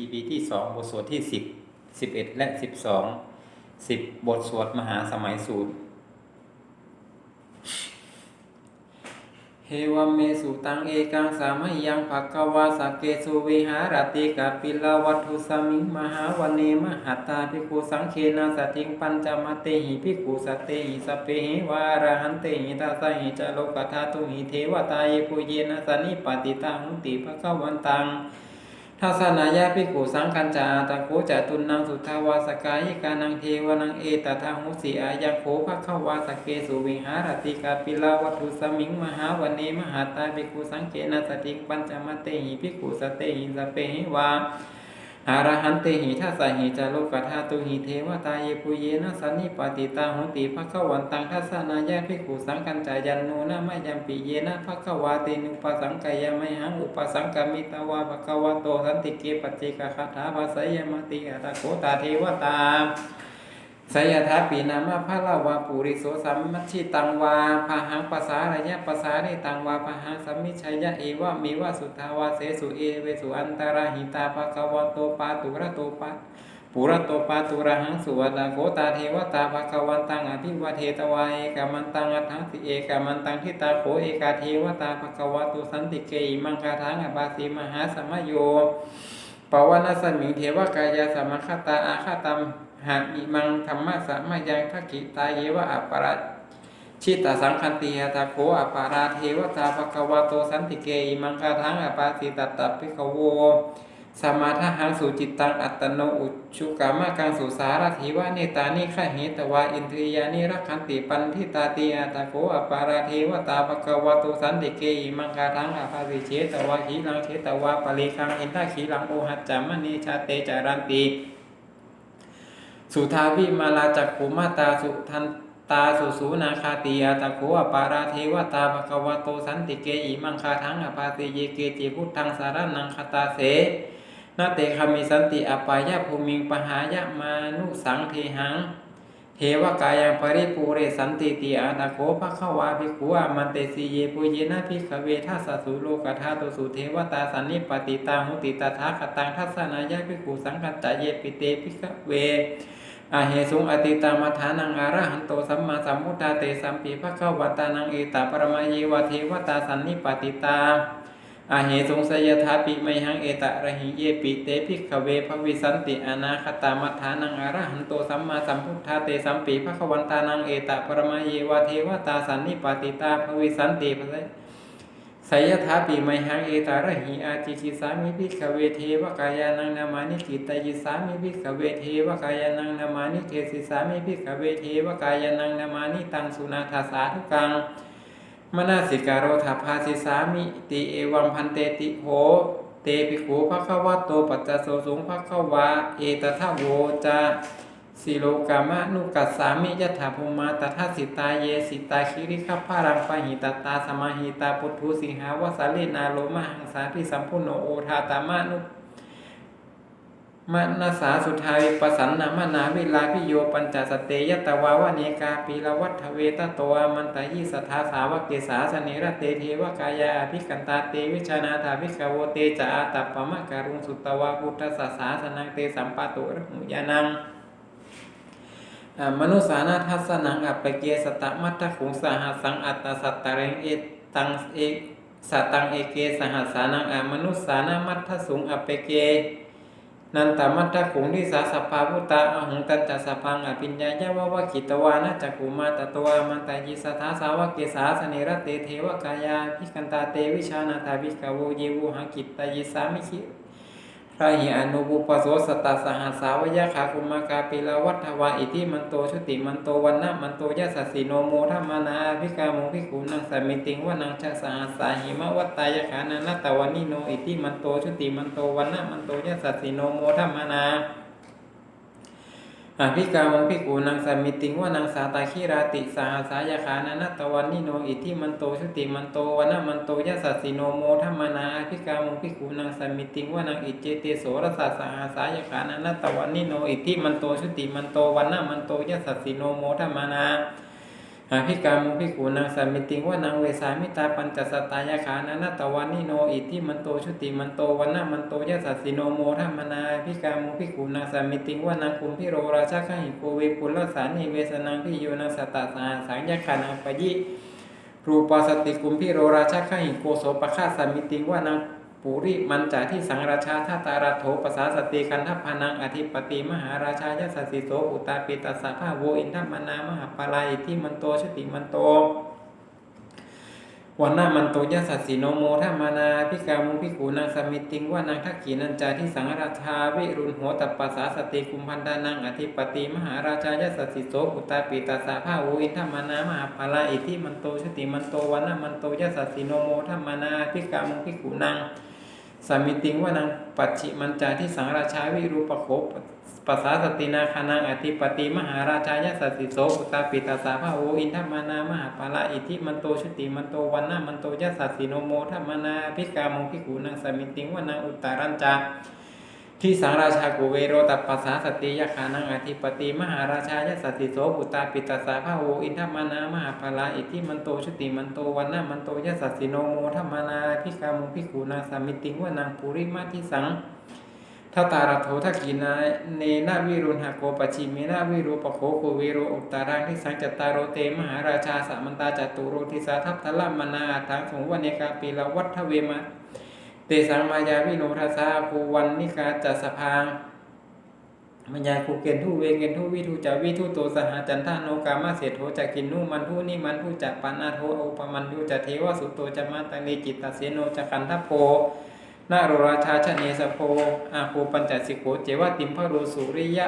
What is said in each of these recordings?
EP ที่สองบทสวดที่สิบสิบเอ็ดและสิบสองสิบบทสวดมหาสมัยสูตรเฮวมเมสุตังเอกังสามัยยังภคววาสเกสุวิหารติกาปิลาวัตุสมิงมหาวันเนมหัตตาภิกขุสังเคนะสติงปัญจมเตหิภิกขุสตเตหิสพเพหิวาระหันเตหิทัสหิจโลกธาตุหิเทวตาเยปุเยนะสนิปติตังหุติภควันตัง ทัศนายาภิกขุสังคัญจาตะโคจตุนังสุทธาวาสกายิกานังเทวนังเอตทางหุสีอายังโขภคววาสเกสุวิหารติกาปิลาวัตถุสมิงมหาวันเนมหาตาภิกขุสังเกนสติกปัญจมเตหิภิกขุสเตหิสเปหิวา อารหันเตหิทัสสหิจารุกธาตุหิเทวตาเยปุเยนะสันนิปติตาหุติภควันตังทัสนายาภิกขุสังกัญจายันโนนะมะยัมปิเยนะภควาตินุปสังกายมหังอุปสังกามิตาวาภควโตสันติเกปัจเจกคาถาภาษยมติอัตโกตาเทวตา สยถาปีนามะพระลาวาปุริโสสัมมัชชิตังวาพาหังภาษาอะไระยภาษาเนตังวาพาหังสัมมิชัยยะเอวะมีวะสุทาวาเสสุเอเวสุอันตราหิตาภะคะวะโตปาตุระโตปะปุระโตปาตุระหังสุวดาโกตาเทวตาภะคะวันตังอภิวะเทตวาเอกามันตังอัฏฐสิเอกามันตังทิตาโขเอกาเทวตาภะคะวะโตสันติเกอิมังคาทังอบาสีมหาสมโยปวนาสมิงเทวกายาสมคตาอาคาตัม หากอิมังธรรมะสมยังทักขิตาเยวะอัปปราชิตาสังคันติยตาโคอัปปาราเทวตาภควาโตสันติเกอิมังคาทังอปาติตัตตปิขโวสมาทหังสุจิตตังอัตโนอุชุกามากังสุสารถิวะเนตานิขะเหตวาอินทรียานิรักขันติปันทิตาติอาตาโคอปาราเทวตาภควาโตสันติเกอิมังคาทังอปาติเชตวะขีลังเชตวะปริคังอินทาขีลังโอหัจจามณีชาเตจารันติ สุทาวิมาลาจักขุมาตาสุทันตาสุสูนาคาติยาตะโขอปาราเทวตาภควโตสันติเกอิมังคาทังอปาติเยเกจิพุทธังสารนังคตาเสนาเตคามิสันติอปายะภูมิงปหายะมานุสังเทหังเทวกายังปริปูเรสันติติอาตาโคภะควาภิกขุอามันเตสีเยปุเยนะภิกขเวทัสสุโลกธาตุสุเทวตาสันนิปติตาหุติตถาคตังทัสนายะภิกขุสังกัจจเยปิเตภิกขเว อาเหสุงอติตามัฐานังอาระหันโตสัมมาสัมพุทธาเตสัมปีภะคะวตานังเอตาปรมายวะเทวตาสันนิปติตาอาเหสุงสยถาปิไมหังเอตะระหิเยปิเตภิกขเวภวิสันติอนาคตามัฐานังอาระหันโตสัมมาสัมพุทธาเตสัมปีภะควันตานังเอตะปรมายวะเทวตาสันนิปติตาภวิสันติภะ สยถาปิไมหังเอตาระหิอาจิกิสามิภิกเวเทวกายานังนามานิกิตยิสามิภิกเวเทวกายานังนามานิเทสิสามิภิกเวเทวกายานังนามานิตังสุนาทาสาธุกังมนาสิการโรธาภาสิสามิติเอวังพันเตติโหเตปิโขภะควะโตปัจจโสสุงภะควะเอตทะโวจะ สิโลกามะนุกัสสามิยถาภูมาตถาสิตาเยสิตาคิริขพารังปะหิตตาสมาหิตาปุถุสิหาวสาเลนาโลมหังสาพิสัมพุโนโอทาตามะนุมนาสาสุทาวิปสันนามนาวิลาพิโยปัญจสเตยตวาวเนกาปีละวัฏเวตโตวมันตยิสทาสาวกเกสาสนิรเตเทวกายาภิกันตาเตวิชานาถาวิกโวเตจาอาตัปปมะการุงสุตวาพุทธสสาสนังเตสัมปะตุรหุยานัง มนุสานาทัสนังอัปเกสตมัตถคุงสหสสังอัตตสัตตะเรงเอตังเอกสัตตังเอเกสหัสานังอมนุสานามัตถสุงอัปเก นันตมัตถคุงทิสาสภาพุตาอหังตันจัสสพังอภิญญายะวะวะกิตวานะจักุมาตตวามันตายิสทาสาวกเกสาสนิรเตเทวกายาพิกันตาเตวิชานาทาวิกโวเยวุหกิตตายิสามิคิ พระหิอนุบุปโสสตัสหัสสาวยะขาคุมากาปิลาวัฏวาอิทิมันโตชุติมันโตวันนะมันโตยะสัสสิโนโมธรรมานาภิกาโมภิกขุนังสมิติงวนังชะสหัสาหิมะวัตตายะขานันตวานิโนอิทิมันโตชุติมันโตวันนะมันโตยะสัสสิโนโมธรรมานา อภิกาโมภิกูนังสามิติงว่านังสาตาคีราติสาสายาขานันตวันนิโนอิทิมันโตชุติมันโตวันนะมันโตยะสัสสิโนโมธรรมานาภิกาโมภิกูนังสามิติงว่านังอิเจเตโสรสาสาสายาขานันตวันนิโนอิทิมันโตชุติมันโตวันนะมันโตยะสัสสิโนโมธรรมนา หาพิกามุพิกูนางสามิติงว่านางเวสามิตาปัญจสตายาขานานาตวันนิโนอิทิมันโตชุติมันโตวันนามันโตยะสัสิโนโมทัมมนาพิกามุพิกูนางสามิติงว่านางคุมพิโรราชาขหิโกเวปุลสานิเวสนังพิโยนาสตตาสาสังยาคานังปยิรูปสติกุมพิโรราชาขหิโกโสปะฆาสามิติงว่านาง ปุริมันจาที่สังราชาท่าตาราโถปสาสติคันทัพานังอธิปติมหาราชายสัสสิโสอุตาปิตัสสะภาโวอินทัมมนามหาปลายที่มันโตชติมันโตวันหน้ามันโตยะสัสสีโนโมทัมมานาพิกามุพิกูนางสมิติงว่านางทักขีนันจาที่สังราชาวิรุณโหตปัสสาสติกุมพันดานังอธิปติมหาราชายสัสสิโสอุตาปิตัสสะภาโวอินทัมมนามหาปลายอิที่มันโตชติมันโตวันหน้ามันโตยะสัสสีโนโมทัมมานาพิกามุพิกูนาง สามิติงว่านางปัจฉิมันจาที่สังราชาวิรูปโคปัสสาสตินาคานังอธิปติมหาราชายสัสิโสอุตาปิตาสาภาโออินทมานามหาปาละอิทิมันโตชุติมันโตวันนามันโตยสัสสิโนโมทัมมานาพิกามงพิกูนางสามิติงว่านางอุตตารัญจา ที่สังราชากุเวโรตัปปัสสาสติยาคานังอธิปติมหาราชายสัสิโสอุตาปิตาสาภาโวอินทมานามหาปาละอิทิมันโตชุติมันโตวันนามันโตยสัสิโนโมทัมมานาพิกามงพิกูนาสามิติงว่านางปุริมาทิสังทัตตารโถทักกินาเนนาวิรุณหโกปชิเมนาวิรูปโคโคเวโรอุตตารังทิสังจตตารโรเตมหาราชาสามันตาจตุโรทิสาทัพทลัมมนาทังสงวนเนกาปีละวัฏเวมะ เตสังมายาวิโนทัสสาภูวันนิกาจัสภางมัญญาคูเกนทุเวเกนทุวิทุจาวิทุโตสหจันทาโนกามาเสโทจักกินนุมันทุนิมันทุจักปันนาโทอุปมันยุจะเทวสุโตจะมาตังเนจิตตเสโนจะคันทโพนาโรราชาชเนสโพอาโคปัญจสิโกเจวติมพโรสุริยะ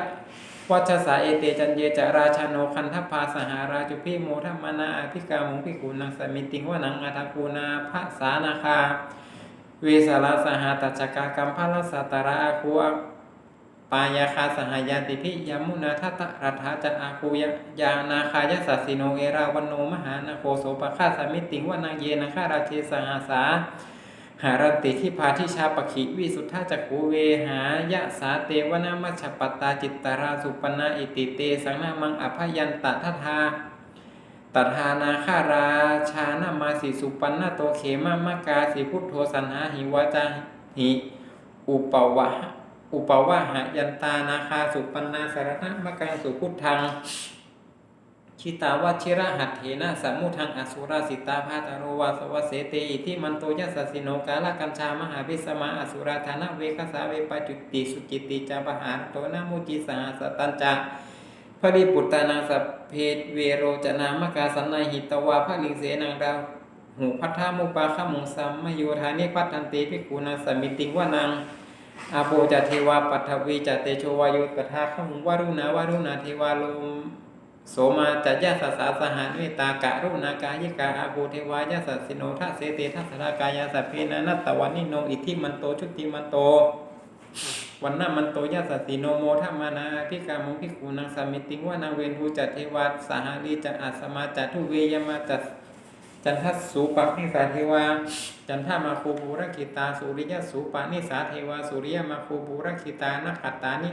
วัชสาเอเตจันเยจะราชาโนคันทพาสหาราจุพิโมทัมมานาอภิกามงพิกุนังสมิติงวนังอาทากูนาภาสานาคา วิสาลสหตัจกากัมพลสัตตระอาคูปายาคาสหายาติพิยมุนาทัตรัฐาจะอาคูยยานาคายสัสสิโนเอราวันโนมหานาโคโสปะฆาสมิติงวนังเยนาคาราเชสหาสาหารันติที่พาทิชาปขิวิสุทธาจักขูเวหายะสาเตวนามัชปตาจิตตราสุปนาอิติเตสังนามังอภยันตททา ตัทานาคาราชานามาสิสุปันนาโตเขมามากาสิพุทโธสันหาหิวาจาหิอุปวะอุปวะหายันตานาคาสุปันนาสารณมกังสุพุทธังชิตาวชิระหัตเถนะสัมมุทังอสุราสิตาภาตโรวาสวเสเตอิทิมันโตยัสสิโนกาลกัญชามหาวิสมาอสุราธานะเวคสาเวปจุติสุจิติจาปหารโตนามุจิสหสตัญจา พระริปุตตานังสัพเพเวโรจนามกาสันนหิตวาภลิงเสนังดาวหูพัทธามุปาขมุงสัมมโยธานิพัทันติภิกขุนังสมิติงวานังอาโปจเทวาปัทวีจเตโชวายุกทาขมุงวารุณาวารุณาเทวาลมโสมาจัจยาสสาสหานเมตตากะรุณากายิกาอาภูเทวายาสัสิโนทัสเสเตทัสรากายาสัพเพนะนัตตวันนิโนอิทิมันโตชุติมันโต วันนามันโตยาสัสสิโนโมทัมมานาพิกามงพิกูนางสามิติงว่านางเวนภูจัตเทวาสหารีจัอาสมาจัตุเวยมาจัตจันทัสสูปักนิสาเทวา จันทามาคูบูรคิตาสุริยสูปานิสาเทวาสุริยมาคูบูรคิตานักขัตตานิ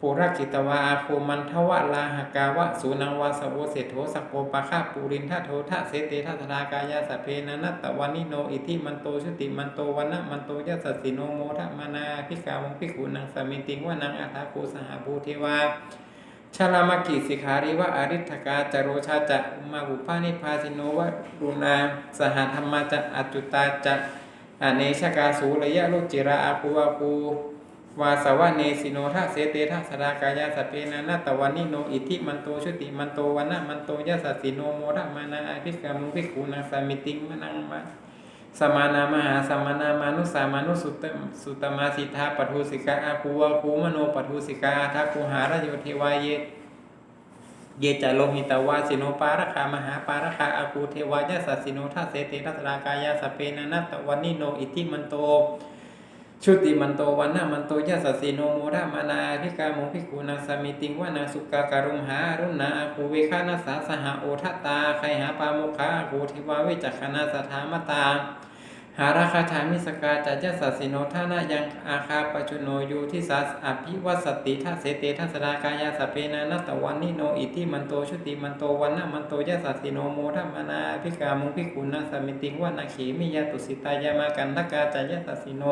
ปุรกิตวาอาโคมันทวะลาหกาวะสูนังวาสโวเสโทสโปปะฆาปูรินทโททะเสเตทัสรากายาสเพนนัตตวันนิโนอิทิมันโตชุติมันโตวันนะมันโตยะสสิโนโมทะมานาพิกาวงพิกุนังสมิติงวานังอัฏฐาโคสหภูเทวาชลามกิสิขาริวะอริทกาจโรชาจะอุมาบุพานิพาสิโนวะรุณาสหธรรมาจะอจุตาจะอเนชกาสูระยะโลจิราอาภูอาภู วาสวะเนสิโนทะเสเตทะสรากายาสเพนะนัตตวันนิโนอิทิมันโตชุติมันโตวันนะมันโตยะสัสิโนโมระมานาอภิกามุภิกขุนังสามิติงมนังมะสมานามหาสมานามานุสามานุสุตตสุตมาสิทธาปทุสิกาอาคูวาคูมโนปทุสิกาทักคูหารโยเทวายเยเยจาโลหิตวาสิโนปารคามหาปารคาอาคูเทวายาสัสิโนทัสเสเตทัสรากายาสเพนะนัตตวันนิโนอิทิมันโต ชุติมันโตวันนามันโตยะสสสิโนโมรามานาภิกาโมภิกุนังสมิติงวานาสุกาการุมหารุณาอาคูเวคานาสาสหโอทัตตาใครหาปาโมคาอาคูทิวาเวจักขณาสถามตา หาราคาชามิสกาจัจจสัสสิโนท่านายังอาคาปจุโนโยทิสัสอภิวัสสติทัเสเตทัสดากายาสเพนานัตตวันนิโนอิติมันโตชุติมันโตวันนะมันโตยะสัสสิโนโมทัมานาภิกามุภิกุณาสมิติงวานาขีมิยาตุสิตายามากันทกาจัจจสัสสิโน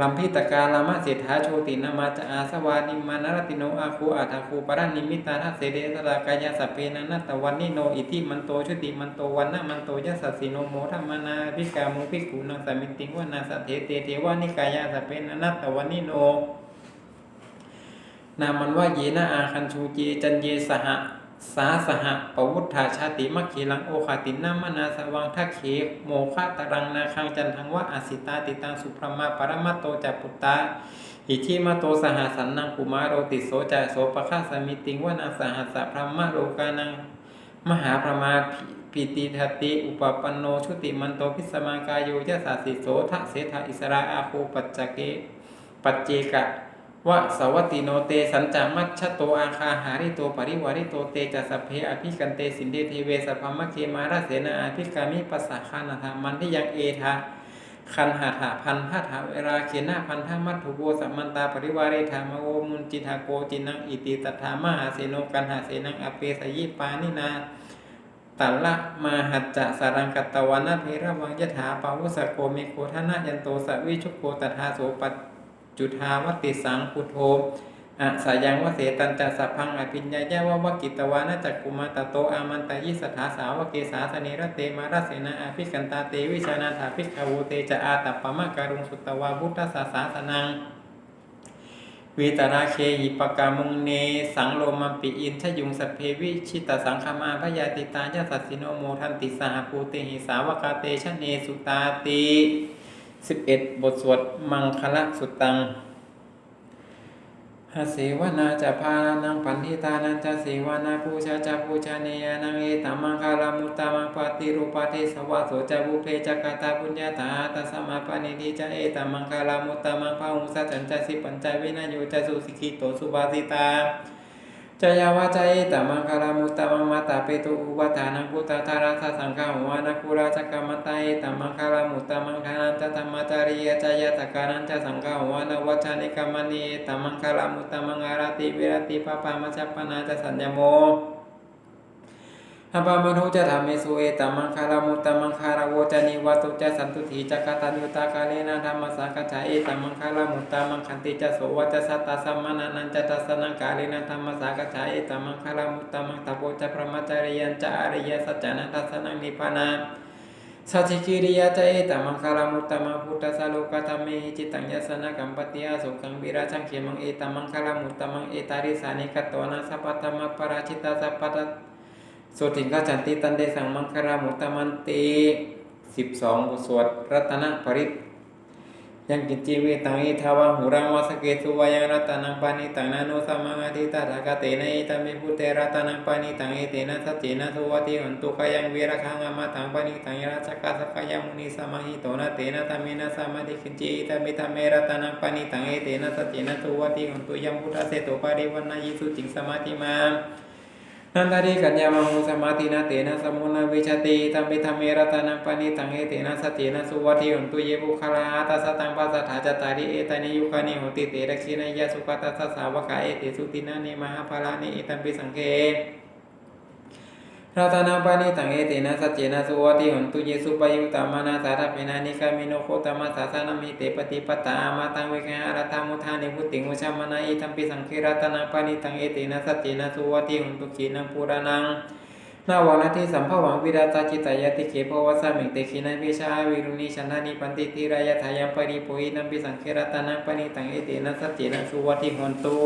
ลัมพิตกาลามะเศรษฐาโชตินามาจอาสวานิมานรติโนอาคูอาทาคูปรานิมิตาทัเสเดสรากายาสเพนันตวันนิโนอิติมันโตชุติมันโตวันนะมันโตยสัสสิโนโมทัมมนาภิกามุภิกุนังสมิติงวนาสเทเตเทวานิกายาสเพนันตวันนิโนนามันว่าเยนะอาคันชูเจจันเยสหะ สาสหะปวุฒธาชาติมัคคีลังโอคาตินามนาสวังทักเขโมฆะตรังนาคังจันทังวะอาสิตาติตังสุพรมาปรมัตโตจัปุตตาอิทิมาโตสหสันนังกุมารโรติโสจโสปะฆาสมิติงวนาสหัสสะพรหมโลกานังมหาพรมาปิติทัติ อุปปันโนชุติมันโตพิสมากายโยยะสาสิโสทะเสทะอิสราอาคูปัจจเกปัจเจกะ วะสวัติโนเตสัญจามัชชโตอาคาหาริโตปริวาริโตเตจัสสพเพอภิกันเตสินเดเทเวสพพมะเคมาราเสนาอภิกามิปัสสะคานาธามันที่ยังเอทาคันหาถาพันหาถาเวลาเขนาพันธามัตถุโวสัมมันตาปริวาริธามโอมุนจิทาโกจินังอิติตถามหาเสโนกันหาเสนังอเปสยิปานินาตัลละมาหัจจะสารังกัตตวานาเพระวังยถาปาวุสโกเมโคทนายันโตสวิชุโกตถาโสปัจ จุธาวติสังพุทโธอะสายังวเสตันจะสัพพังอภิญญายะวะวะกิตวานาจักกุมาตโตอามันตยิสถาสาวเกสาสเนระเตมาราเสนาอาภิกันตาเตวิชานาถาภิกขวูเตจะอาตัปปะมะการุงสุตตวาพุทธศาสาสนังวีตราเคหิปกามุงเน สังโลมัมปิอินชยุงสพเพวิชิตสังคมาพยาติตายาสัสสิโนโมทันติสหภูเตหิสาวกาเตชะเนสุตาติ สิบเอ็ดบทสวดมังคละสุตตังหาเสวนาจะพานังปันทิตานันจะเสวนาปูชาจะปูชาเนียนังเอตัมังคาลามุตตามังปฏิรูปาเทสวะโสจะบุเพจักตาปุญญาตาตัสมาปณิทิจะเอตัมังคาลามุตตามังพาหุสัจจันจะสิปัญจวินาโยจะสุสิกิโตสุบาสิตา จยาวาจายตมังคารามุตตมังมาตาเปตุอุปทานังพุทธาราสสังฆาวานาคุราชกรรมตายตมังคารามุตตมังคานันตธรรมจาริยจายตการันจสังฆาวานาวัชนิกรรมณีตมังคารามุตตมังอาราติวิรติปปามัชปนาจสัญญโม อปามโนจะทำเมสุเอตมังคารามุตตมังคาราโวจานิวัตุจะสันตุถีจักตันยุตากาเลนะธรรมสังกัจฉาเอตมังคารามุตตมังคันติจะโสวัจสัตตาสัมมานานันจะตัสนังกาเลนะธรรมสังกัจฉาเอตมังคารามุตตมังตะโพจะพระมัจจริยันจะอริยสัจจานัตัสนังนิพพานาสัจจิริยาใจตมังคารามุตตมังพุทธสโลกธรรมเมหิจิตังยสนะกัมปติอาสุขังวิราชังเขมังเอตมังคารามุตตมังเอตาริสานิกัตโตนะสัพพะธรรมปราชิตาสัพพะ สุถิงขจันติตันเดสังมังคารามุตตมันติสิบสองบทสวดรัตนปริตยังกินจีเวตังอิทาวาหูรังวาสเกสุวายังรัตนังปานิตังนานุสัมมังอธิตาทากเตนะอิตามิพุเตรัตนังปานิตังเอเตนะสัจเจนะสุวัติหันตุกายังวีระคังอมตังปานิตังยราชกาสกายมุนีสัมาหิโตนะเตนะธรรมินะสมาธิขิจิอิตามิธรรมเมรัตนังปานิตังเอเตนะสัจเจนะสุวัติหันตุยัมพุทธเสโตปาริวันนายิสุจิงสมาธิมา นันทาริกัญญามังมุสมาตินาเตนะสมุนวิชติตัมปิธรรมเมรตานังปานิตังเอเตนะสัจเจนะสุวัติหุนตุเยบุคลาตัสตังปัสสะถาจตาริเอตานิยุคานิโหติเตระคีนายาสุขตัสสะสาวกาเอเตสุตินานิมหาภาลานิเอตัมปิสังเก รัตนาปานิตังเอเตนะสัจเจนะสุวัติหุนตุเยสุปยุตามานาสาธเปนานิกามิโนโคตมะสาสานามิเตปฏิปตามาตังเวกหารัตมุทานิพุติงวชามนาอิตัมปิสังเครัตนาปานิตังเอเตนะสัจเจนะสุวัติหุนตุขีนังปุรานังนาวานาทิสัมภวังวิราตาจิตายติเขภวสามิเตขินันวิชาวิรุณีชนทานิปันติติรายทายังปริโพหินัมปิสังเครตานังปณิตังเอเตนะสัจเจนะสุวัติหนตุ